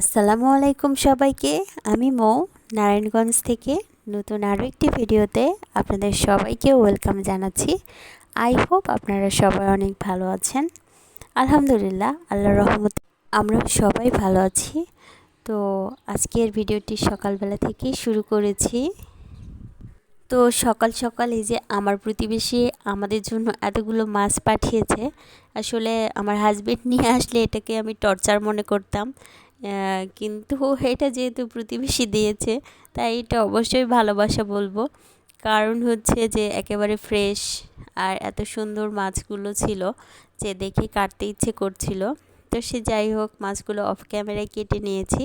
আসসালামু আলাইকুম সবাইকে। আমি মৌ, নারায়ণগঞ্জ থেকে নতুন আরও একটি ভিডিওতে আপনাদের সবাইকে ওয়েলকাম জানাচ্ছি। আই হোপ আপনারা সবাই অনেক ভালো আছেন। আলহামদুলিল্লাহ আল্লাহ রহমত আমরা সবাই ভালো আছি। তো আজকের ভিডিওটি সকালবেলা থেকেই শুরু করেছি। তো সকাল সকাল এই যে আমার প্রতিবেশী আমাদের জন্য এতগুলো মাছ পাঠিয়েছে, আসলে আমার হাজবেন্ড নিয়ে আসলে এটাকে আমি টর্চার মনে করতাম। কিন্তু এটা যেহেতু প্রতিবেশী দিয়েছে, তাই এটা অবশ্যই ভালোবাসা বলব। কারণ হচ্ছে যে একেবারে ফ্রেশ আর এত সুন্দর মাছগুলো ছিল যে দেখে কাটতে ইচ্ছে করছিল। তো সে যাই হোক, মাছগুলো অফ ক্যামেরায় কেটে নিয়েছি।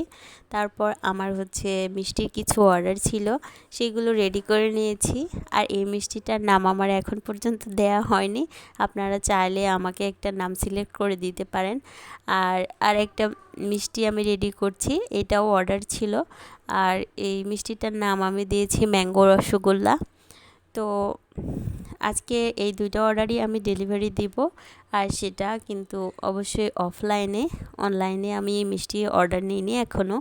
তারপর আমার হচ্ছে মিষ্টির কিছু অর্ডার ছিল, সেগুলো রেডি করে নিয়েছি। আর এই মিষ্টিটার নাম আমার এখন পর্যন্ত দেয়া হয়নি। আপনারা চাইলে আমাকে একটা নাম সিলেক্ট করে দিতে পারেন। আর আর একটা মিষ্টি আমি রেডি করছি, এটাও অর্ডার ছিল। আর এই মিষ্টিটার নাম আমি দিয়েছি ম্যাঙ্গো রসগোল্লা। তো আজকে এই দুইটা অর্ডারই আমি ডেলিভারি দিব। আর সেটা কিন্তু অবশ্যই অফলাইনে অনলাইনে আমি এই মিষ্টি অর্ডার নিইনি এখনও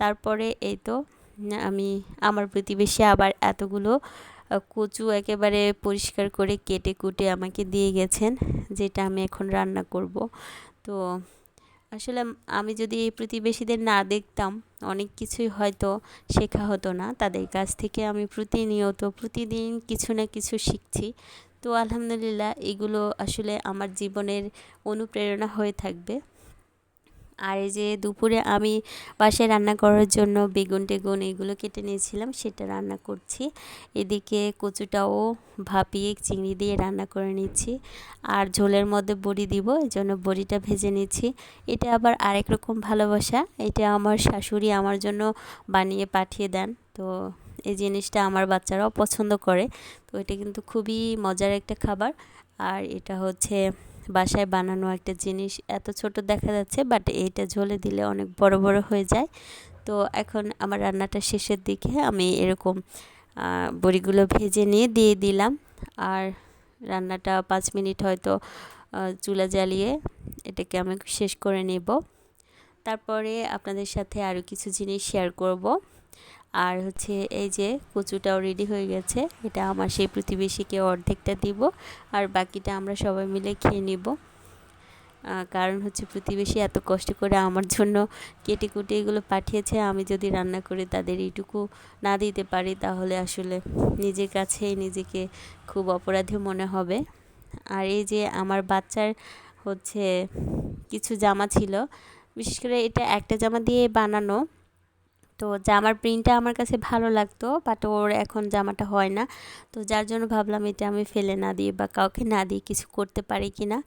তারপরে এই তো, আমি আমার প্রতিবেশী আবার এতগুলো কচু একেবারে পরিষ্কার করে কেটে কুটে আমাকে দিয়ে গেছেন, যেটা আমি এখন রান্না করব। তো আসলে আমি যদি এই প্রতিবেশীদের না দেখতাম, অনেক কিছুই হয়তো শেখা হতো না। তাদের কাছ থেকে আমি প্রতিনিয়ত, প্রতিদিন কিছু না কিছু শিখছি। তো আলহামদুলিল্লাহ এগুলো আসলে আমার জীবনের অনুপ্রেরণা হয়ে থাকবে। আর এই যে দুপুরে আমি বাসায় রান্না করার জন্য বেগুন টেগুন এগুলো কেটে নিয়েছিলাম, সেটা রান্না করছি। এদিকে কচুটাও ভাপিয়ে চিংড়ি দিয়ে রান্না করে নিচ্ছি। আর ঝোলের মধ্যে বড়ি দিব, এই জন্য বড়িটা ভেজে নিচ্ছি। এটা আবার আরেক রকম ভালোবাসা, এটা আমার শাশুড়ি আমার জন্য বানিয়ে পাঠিয়ে দেন। তো এই জিনিসটা আমার বাচ্চারাও পছন্দ করে, তো এটা কিন্তু খুবই মজার একটা খাবার। আর এটা হচ্ছে বাসায় বানানো একটা জিনিস এত ছোট দেখা যাচ্ছে বাট এইটা ঝোলে দিলে অনেক বড় বড় হয়ে যায়। তো এখন আমার রান্নাটা শেষের দিকে আমি এরকম বড়িগুলো ভেজে নিয়ে দিয়ে দিলাম। আর রান্নাটা পাঁচ মিনিট হয়তো চুলা জ্বালিয়ে এটাকে আমি শেষ করে নেব। তারপরে আপনাদের সাথে আরও কিছু জিনিস শেয়ার করব। আর হচ্ছে এই যে কচুটাও রেডি হয়ে গেছে। এটা আমার সেই প্রতিবেশীকে অর্ধেকটা দিব আর বাকিটা আমরা সবাই মিলে খেয়ে নিব। কারণ হচ্ছে প্রতিবেশী এত কষ্ট করে আমার জন্য কেটে কুটে এগুলো পাঠিয়েছে। আমি যদি রান্না করে তাদের এইটুকু না দিতে পারি তাহলে আসলে নিজের কাছেই নিজেকে খুব অপরাধী মনে হবে। আর এই যে আমার বাচ্চার হচ্ছে কিছু জামা ছিল, বিশেষ করে এটা একটা জামা দিয়ে বানানো তো জামার প্রিন্টটা আমার কাছে ভালো লাগতো বাট ওর এখন জামাটা হয় না। তো যার জন্য ভাবলাম এটা আমি ফেলে না দিই বা কাউকে না দিই কিছু করতে পারি কি না।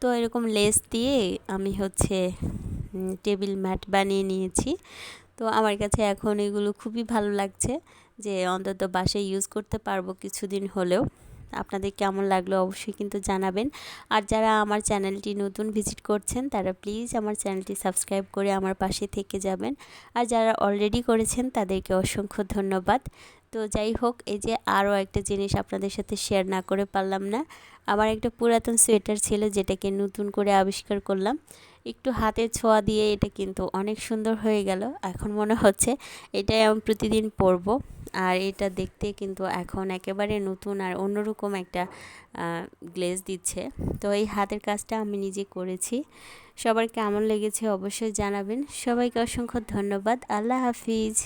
তো এরকম লেস দিয়ে আমি হচ্ছে টেবিল ম্যাট বানিয়ে নিয়েছি। তো আমার কাছে এখন এগুলো খুবই ভালো লাগছে যে অন্তত বাসায় ইউজ করতে পারব কিছুদিন হলেও। আপনাদের কেমন লাগল অবশ্যই কিন্তু জানাবেন। আর যারা আমার চ্যানেলটি নতুন ভিজিট করছেন, তারা প্লিজ আমার চ্যানেলটি সাবস্ক্রাইব করে আমার পাশে থেকে যাবেন। আর যারা অলরেডি করেছেন, তাদেরকে অসংখ্য ধন্যবাদ। তো যাই হোক, এই যে আরও একটা জিনিস আপনাদের সাথে শেয়ার না করে পারলাম না। আমার একটা পুরাতন সোয়েটার ছিল যেটাকে নতুন করে আবিষ্কার করলাম। একটু হাতে ছোঁয়া দিয়ে এটা কিন্তু অনেক সুন্দর হয়ে গেল। এখন মনে হচ্ছে এটাই আমি প্রতিদিন পরবো। আর এটা দেখতে কিন্তু এখন একেবারে নতুন আর অন্যরকম একটা গ্লেজ দিচ্ছে। তো এই হাতের কাজটা আমি নিজে করেছি। সবার কেমন লেগেছে অবশ্যই জানাবেন। সবাইকে অসংখ্য ধন্যবাদ। আল্লাহ হাফিজ।